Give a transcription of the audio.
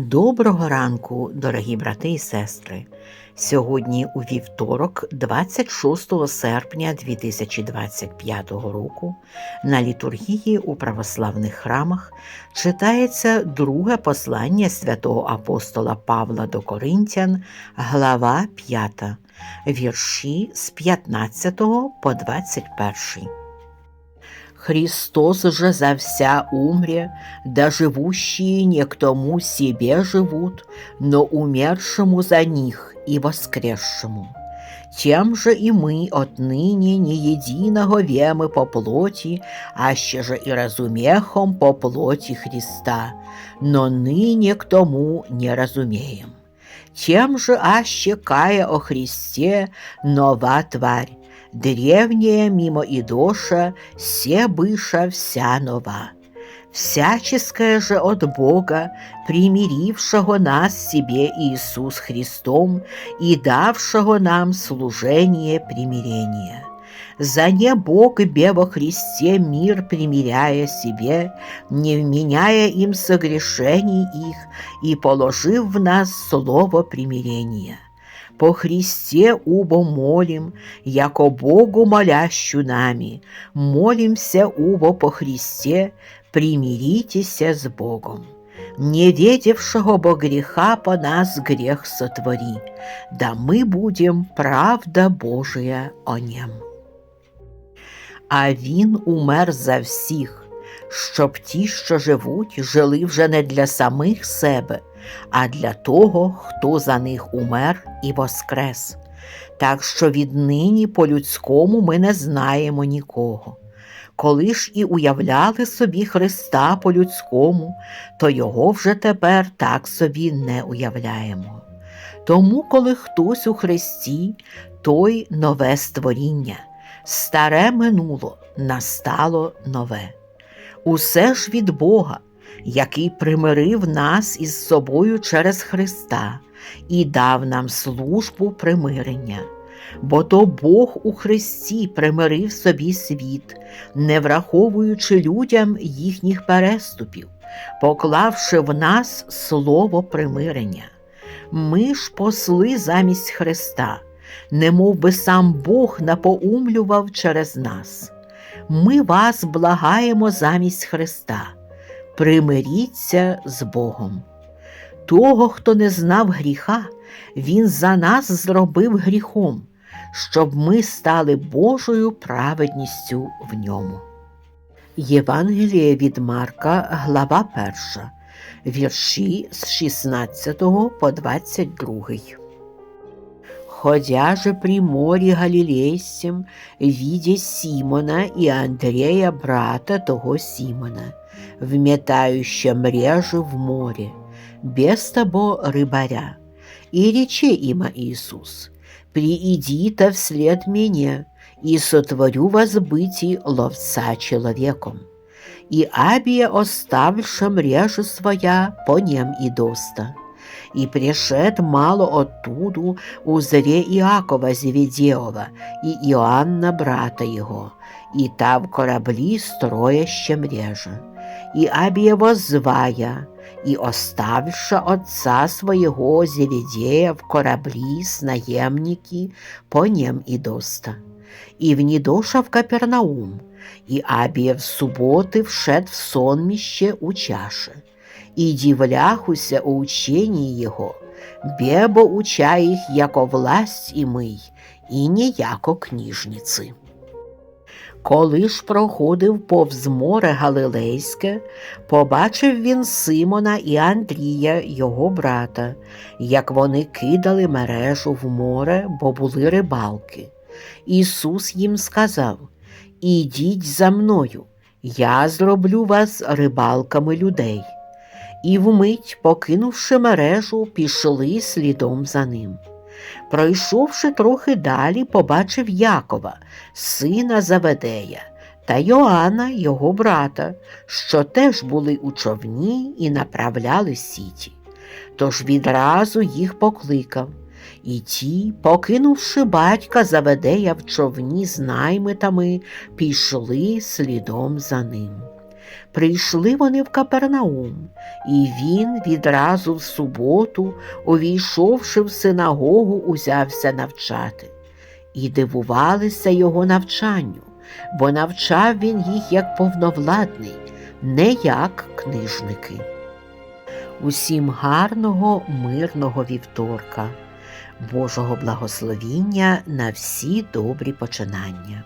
Доброго ранку, дорогі брати і сестри. Сьогодні у вівторок, 26 серпня 2025 року, на літургії у православних храмах читається друге послання святого апостола Павла до Коринтян, глава 5, вірші з 15 по 21. Христос же за вся умре, да живущие не к тому себе живут, но умершему за них и воскресшему. Тем же и мы отныне не единого вемы по плоти, аще же и разумехом по плоти Христа, но ныне к тому не разумеем. Тем же аще кая о Христе нова тварь, древняя мимо идоша, се быша вся нова. Всяческое же от Бога, примирившего нас себе Иисус Христом и давшего нам служение примирения. За не Бог бе во Христе мир примиряя себе, не вменяя им согрешений их, и положив в нас слово примирения по Христе убо молим, яко Богу молящу нами, молимся убо по Христе, примиритеся с Богом. Не ведевшего бо греха по нас грех сотвори, да мы будем правда Божия о нем. А він умер за всіх, щоб ті, що живуть, жили вже не для самих себе, а для того, хто за них умер і воскрес. Так що віднині по людському ми не знаємо нікого. Коли ж і уявляли собі Христа по людському, то його вже тепер так собі не уявляємо. Тому, коли хтось у Христі, той нове створіння, старе минуло, настало нове. Усе ж від Бога, який примирив нас із собою через Христа і дав нам службу примирення. Бо то Бог у Христі примирив собі світ, не враховуючи людям їхніх переступів, поклавши в нас слово примирення. Ми ж посли замість Христа, немов би сам Бог напоумлював через нас. Ми вас благаємо замість Христа примиріться з Богом. Того, хто не знав гріха, Він за нас зробив гріхом, щоб ми стали Божою праведністю в ньому. Євангеліє від Марка, глава 1, вірші з 16 по 22. Ходя же при море Галилейском, видя Симона и Андрея, брата того Симона, вметающа мрежу в море, без того рыбаря. И рече има Иисус, «Приидите вслед мне, и сотворю вас быти ловца человеком». И Абия, оставивши мрежу своя, по нем и доста. И пришед мало оттуду узре Иакова Зеведеова и Иоанна, брата его, и та в кораблі строяще мрежа. И Абиева звая, и оставивши отца своего Зеведея в кораблі с наемники, по нем и доста. И внедоша в Капернаум, и в суботи вшед в сонмище у чаше, і дивляхуся у ученні його, бебо уча їх, яко власть і мий, і не яко кніжниці. Коли ж проходив повз море Галилейське, побачив він Симона і Андрія, його брата, як вони кидали мережу в море, бо були рибалки. Ісус їм сказав Ідіть за мною, я зроблю вас рибалками людей. І вмить, покинувши мережу, пішли слідом за ним. Пройшовши трохи далі, побачив Якова, сина Заведея, та Йоанна, його брата, що теж були у човні і направляли сіті. Тож відразу їх покликав. І ті, покинувши батька Заведея в човні з наймитами, пішли слідом за ним. Прийшли вони в Капернаум, і він відразу в суботу, увійшовши в синагогу, узявся навчати. І дивувалися його навчанню, бо навчав він їх як повновладний, не як книжники. Усім гарного, мирного вівторка, Божого благословіння на всі добрі починання.